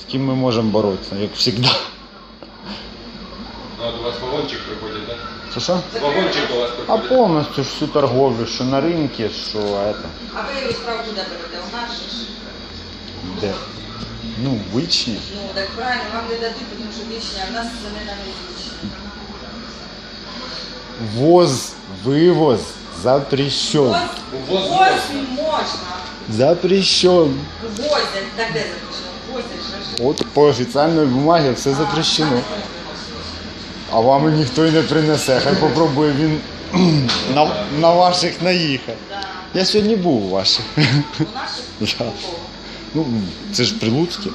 з ким ми можемо боротися, як завжди. Ну, от у вас вагончик приходить, так? Це що? Да? Вагончик у вас А приходить. повністю ж всю торговлю, що на ринку, що это, А ви його справу куди берете? У нас же ж. де. Ну, вичні. Ну, так правильно, вам не дадуть, тому що вічні, а в нас заміна не вічні. Ввоз, вивоз запрещен. Ось, Ввоз ось можна. можна. Запрещен. Возять, так де запрещено? От по офіційній бумагі все запрещено. А вам і ніхто й не принесе. Хай попробує він на, на ваших наїхати. Я сьогодні був у ваших. У наших. Ну, це ж прилуцьке.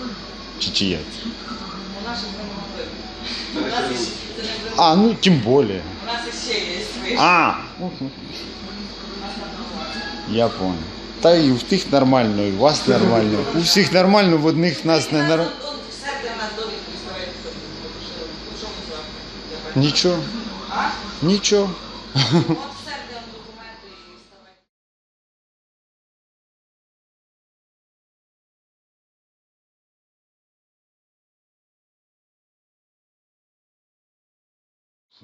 Чи чиє? У наших не могли. А, ну тим більше. У нас іще є свої. А, я понял. Та і в тих нормально, і у вас нормально. У всіх нормально, в одних нас не нормально. Нічого. от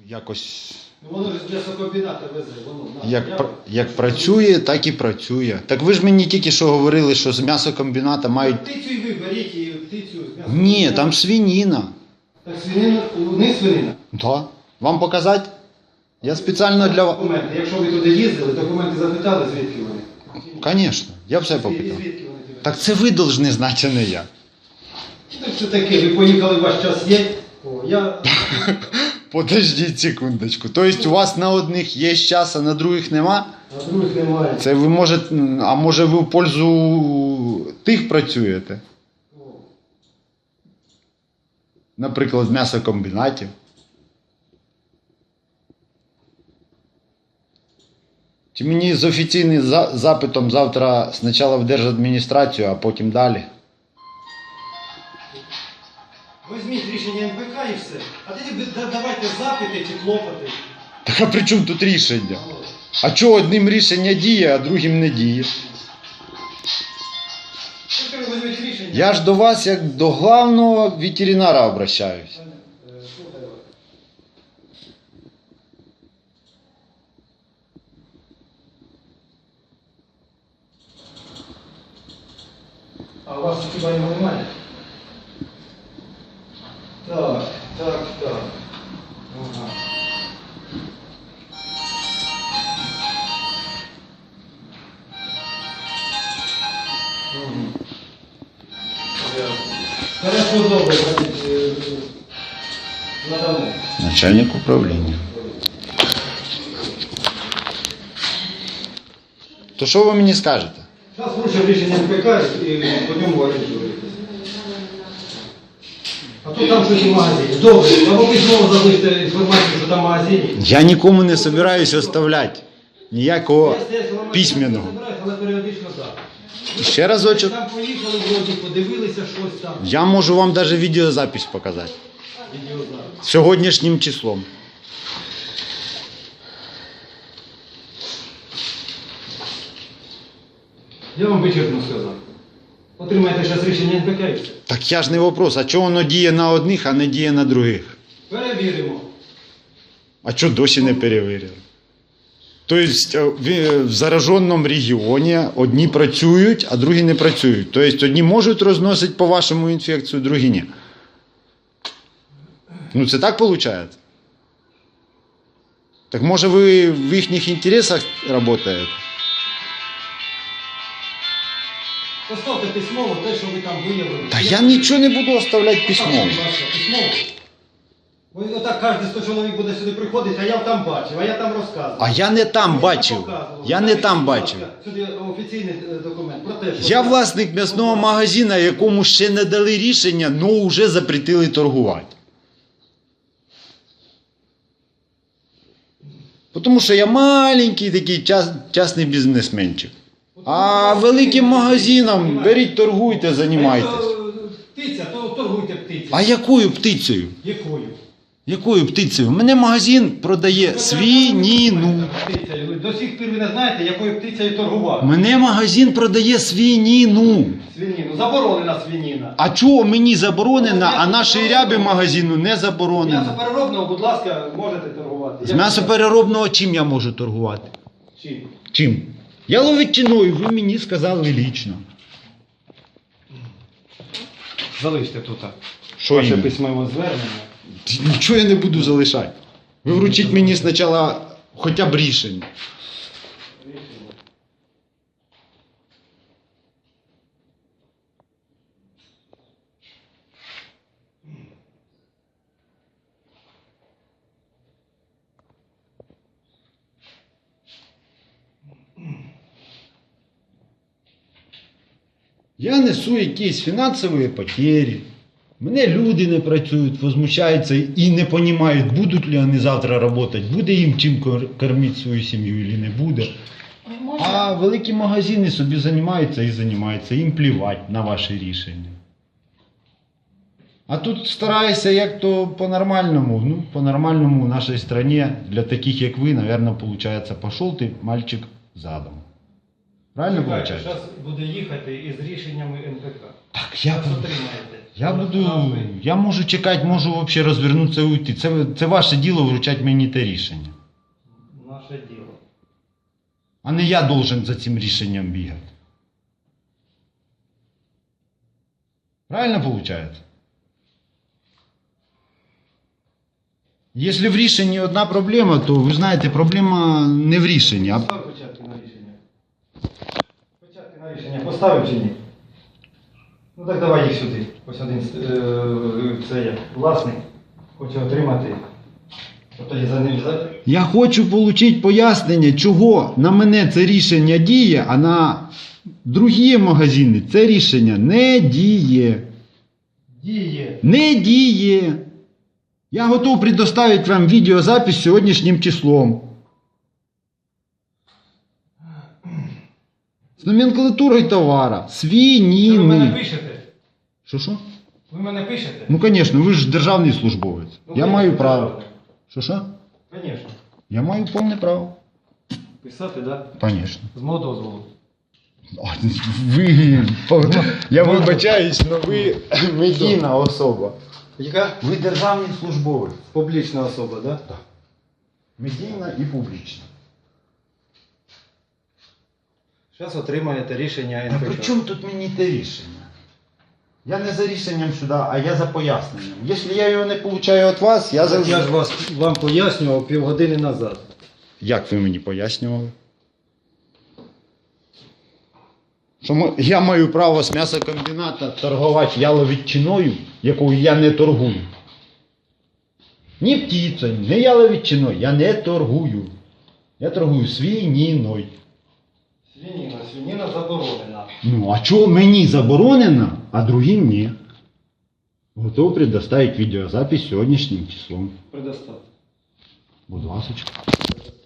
Якось Ну, Воно ж з м'ясокомбіната везе, воно. на, як, пр- як працює, так і працює. Так ви ж мені тільки що говорили, що з м'ясокомбіната мають. Птицю і ви беріть, і птицю з м'ясокомбіната. Ні, там свинина. Так свинина, не свинина. Да. Вам показати? Я спеціально для вас. Документи. Якщо ви туди їздили, документи запитали, звідки вони? Звісно, я все І попитав. звідки вони туди? Так це ви повинні знати, а не я. Так що таке, ви поїхали, ваш час є? О, я... Подождіть секундочку. Тобто у вас на одних є час, а на других нема? А других немає. Це ви можете, а може ви в пользу тих працюєте? Наприклад, в м'ясокомбінаті. Чи мені з офіційним запитом завтра спочатку в держадміністрацію, а потім далі? Візьміть рішення і все. А тоді давайте запити чи клопоти. Так а при чому тут рішення? А чого одним рішення діє, а другим не діє? Я ж до вас як до главного ветеринара обращаюсь. Е. А у вас хіба його немає? Так, так, так. Ага. Хорошо, добре, значить, е, надамо. Начальник управління. То що ви мені скажете? Зараз вручив рішення НПК і по ньому орієнтуєтесь. А там щось у магазині. Добре, або ви знову інформацію, що там в магазині. Я нікому не собираюсь оставляти ніякого письменного. Але періодично так. Ще разочок. Там поїхали, вроді, подивилися щось там. Я можу вам навіть відеозапись показати. Відеозапис. Сьогоднішнім числом. Я вам вичерпно сказав. Отримайте зараз рішення НПК. Так я ж не вопрос, а чого воно діє на одних, а не діє на других? Перевіримо. А чого досі не перевірили? Тобто е, в- в зараженому регіоні одні працюють, а другі не працюють. Тобто одні можуть розносити по вашому інфекцію, другі ні. Ну це так виходить? Так може ви в їхніх інтересах працюєте? Поставте письмово те, що ви там виявили. Та я нічого не буду оставляти письмово. Письмово. Бо отак кожен 100 чоловік буде сюди приходити, а я там бачив, а я там розказував. А я не там бачив. Я не там бачив. Сюди офіційний е, документ про те, що Я власник м'ясного магазина, якому ще не дали рішення, але вже запретили торгувати. Тому що я маленький такий час, частний бізнесменчик. А великим магазинам беріть, торгуйте, займайтесь. Е, Птиця, то торгуйте птицю. А якою птицею? Якою? Якою птицею? У мене магазин продає свініну. Птиця, ви до сих пір ви не знаєте, якою птицею торгувати. Мене магазин продає свиніну. Свиніну. Заборонена свиніна. А чого мені заборонено, а нашій рябі магазину не заборонено? М'ясопереробного, будь ласка, можете торгувати. З м'ясопереробного чим я можу торгувати? Чим? Чим? Я ловитиною, ви мені сказали лічно. Залиште тут. Що Ваше іменно? письмове звернення. Нічого я не буду залишати. Ви вручіть мені спочатку хоча б рішення. Я несу якісь фінансові потери. Мене люди не працюють, возмущаються і не розуміють, будуть ли вони завтра працювати, буде їм чим кормити свою сім'ю чи не буде. А великі магазини собі займаються і займаються, їм плівати на ваші рішення. А тут стараюся як то по-нормальному. Ну, по-нормальному в нашій країні для таких, як ви, мабуть, виходить, пішов ти, мальчик, задом. Правильно виходить? Зараз буде їхати із рішеннями НПК. Так, я, отримаєте. я буду. Я можу чекати, можу взагалі розвернутися і уйти. Це, це ваше діло вручати мені те рішення. Наше діло. А не я должен за цим рішенням бігати. Правильно виходить? Якщо в рішенні одна проблема, то ви знаєте, проблема не в рішенні, а Постав печатки на рішення. Печатки на рішення поставив чи ні? Ну так давай їх сюди. Ось один е, це я, власник. Хоче отримати. Тобто я за ним за. Я хочу отримати пояснення, чого на мене це рішення діє, а на другі магазини це рішення не діє. Діє. Не діє. Я готов предоставити вам відеозапис сьогоднішнім числом. З номенклатурою товара. Ви мене пишете? Що що? Ви мене пишете? Ну, звісно, ви ж державний службовець. Ну, Я маю право. Що що? Звісно. Я маю повне право. Писати, так? Звісно. З мого дозволу. Ви, я вибачаюсь, але ви медійна особа. Яка? Ви державний службовець. Публічна особа, так? Да? Медійна і публічна. Зараз отримаєте рішення А НПК. при чому тут мені те рішення? Я не за рішенням сюди, а я за поясненням. Якщо я його не получаю від вас, я за. Я ж вас, вам пояснював півгодини назад. Як ви мені пояснювали? Що мо- я маю право з м'ясокомбіната торгувати яловідчиною, якою я не торгую. Ні птицею, ні яловідчиною, я не торгую. Я торгую свиніною. Свініна, свініна заборонена. Ну, а чого мені заборонено, а другим ні? Готов предоставить відеозапись сьогоднішнім числом. Предоставте. Будь ласка. –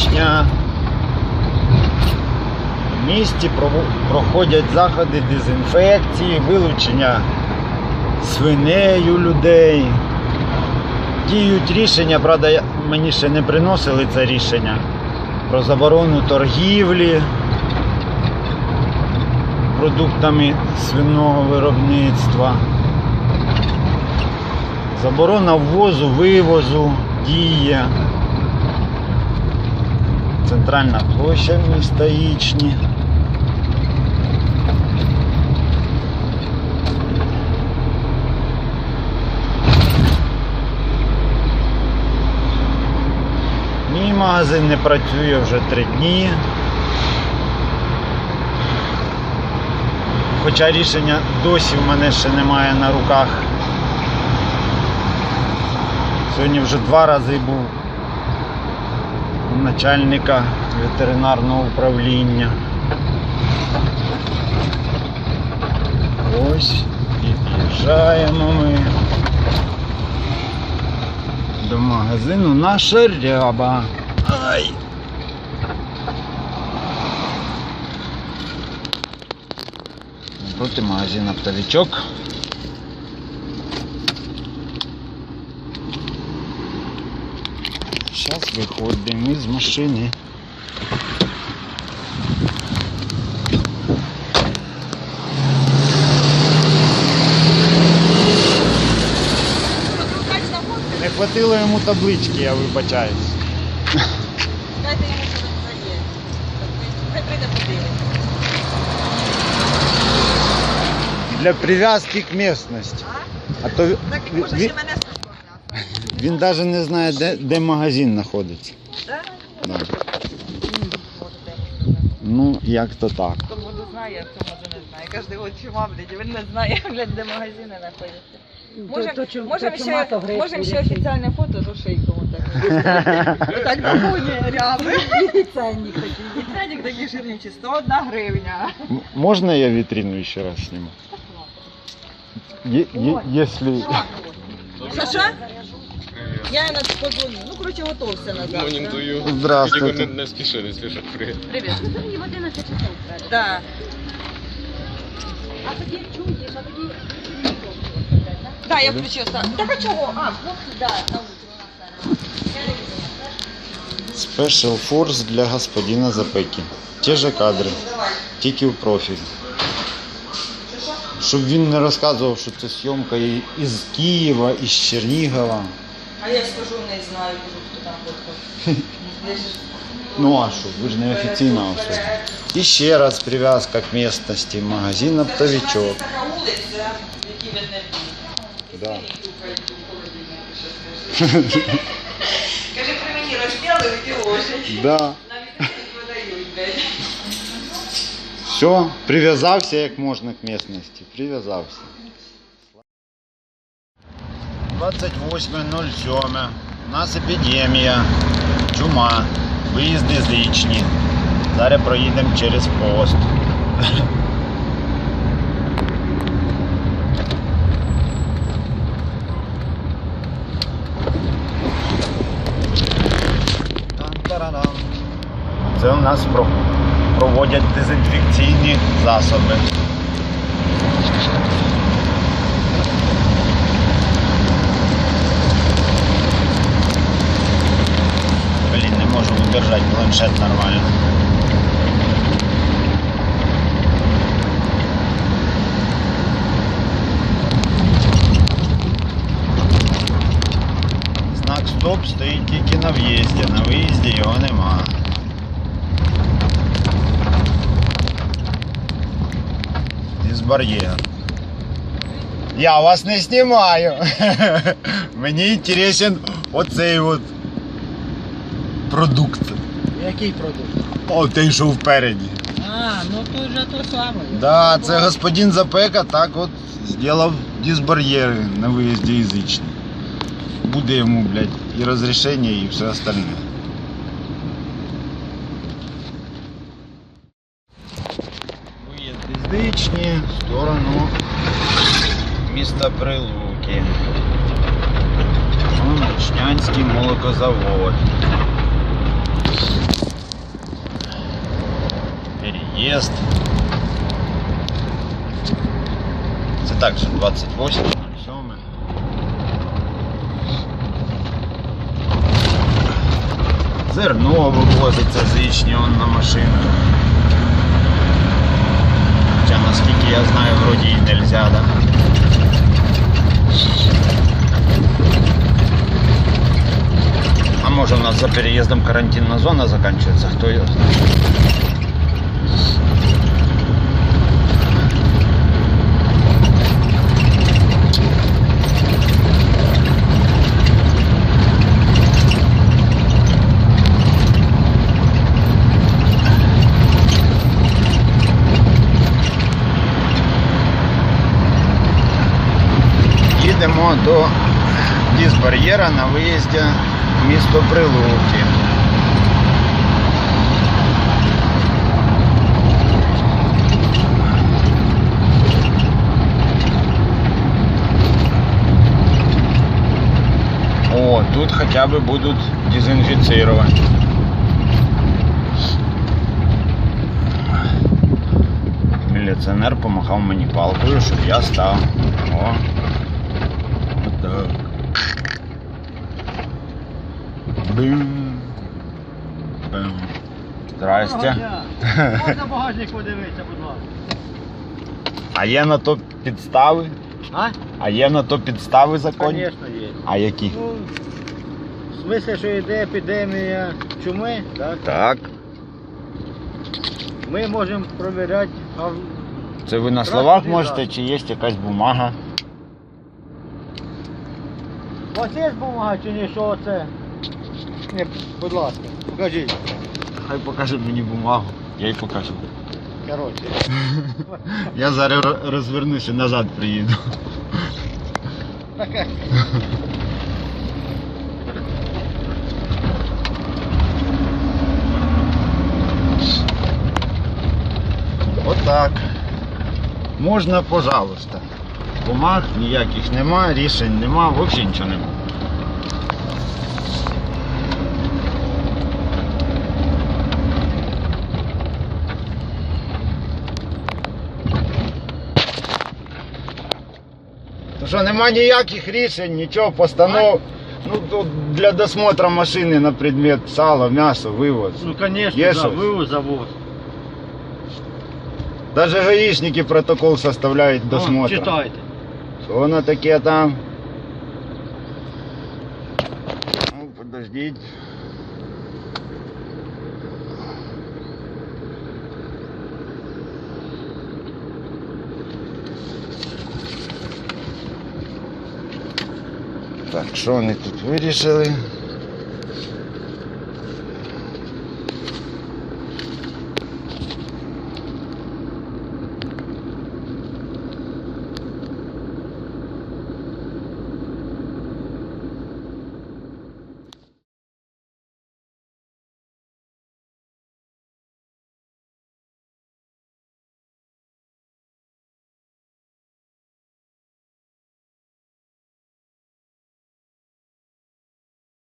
Ічня. В місті проходять заходи дезінфекції, вилучення свинею людей. Діють рішення, правда, мені ще не приносили це рішення про заборону торгівлі продуктами свиного виробництва. Заборона ввозу, вивозу діє. Центральна площа міста Ічні. Мій магазин не працює вже три дні. Хоча рішення досі в мене ще немає на руках. Сьогодні вже два рази був начальника ветеринарного управління. Ось і під'їжджаємо ми до магазину наша ряба. Ай! Проти магазин оптовичок. Зараз виходимо із машини. Удачна фотка. Не хватило йому таблички, я вибачаюсь. Дайте йому, що він задіє. Хай прийде подивитися. Для прив'язки к местности. А? А то ві- Так ві- може ві- ще мене спознати. він навіть не знає, де, де магазин знаходиться. Да. Ну, як то так. Хто воду знає, а хто може не знає. Кожен от чума, блядь, він не знає, блядь, де магазини знаходяться. Можем, то чу- можем то ще, то можем ще офіційне фото з ошейком отак. Так на фоні ряби. І ценник такий. І ценник такий жирнючий, 101 гривня. Можна я вітрину ще раз зніму? Є, якщо... Що, що? Я на позвоню. Ну, коротше, готовся на завтра. Монітую. Здравствуйте. Тільки не, не спіши, не спіши. Привіт. Привіт. Сьогодні в 11 часов треба. Да. А тоді чуєш, а тоді... Да, я включився. Так а чого? А, хлопці, да, на утро Special Force для господина Запеки. Ті же кадри, тільки в профіль. Щоб він не розказував, що це зйомка і- із Києва, із Чернігова. А я скажу, не знаю, хто там фоткав. Ну а що, ви ж не офіційна особа. І ще раз прив'язка к местности. Магазин оптовичок. Да. Каже, при мені розділили і ложать. Да. Все, прив'язався як можна к местности. Прив'язався. 28.07. У нас епідемія, чума, виїзди зичні. Зараз проїдемо через пост. Це у нас проводять дезінфекційні засоби. планшет нормально. Знак стоп стоїть тільки на в'їзді, на виїзді його нема. Із бар'єр. Я вас не знімаю. Мені інтересен оцей от продукт. Який продукт? О, той, що впереді. А, ну то вже то саме. Да, це господин Запека так от зробив дисбар'єри на виїзді язичні. Буде йому, блядь, і розрішення, і все остальне. Виїзд язичні в сторону міста Прилуки. Вон молокозавод. Переїзд. Це також 28, 07. Зерно вивозиться з Ічні он на машинах. Хоча наскільки я знаю, вроді і нельзя, да? А може у нас за переїздом карантинна зона закінчується, хто його знає. їдемо до дисбар'єра на виїзді в місто Прилуки. О, тут хотя бы будут дезинфицировать. Милиционер помахал мне палкою, щоб я став. О. Здрасте. Можна багажник подивитися, будь ласка. А є на то підстави? А? А є на то підстави законні? Звісно, є. А які? Ну, в смислі, що йде епідемія чуми, так? Так. Ми можемо провіряти. Це ви на словах можете, чи є якась бумага? У вас є бумага чи ні, що це? Ні, будь ласка, покажіть. Хай покаже мені бумагу. Я їй покажу. Коротше. Я зараз розвернуся назад приїду. Отак. Можна, пожалуйста. Бумаг ніяких нема, рішень нема, взагалі нічого нема. То що нема ніяких рішень, нічого, постанов. Ну тут для досмотра машини на предмет сала, м'ясо, вивоз. Ну, звісно, Є да, щось? вивоз, завоз. Даже гаишники протокол составляют О, досмотра. Читайте. Что воно таке там? Ну, подождите. Так, що вони тут вирішили?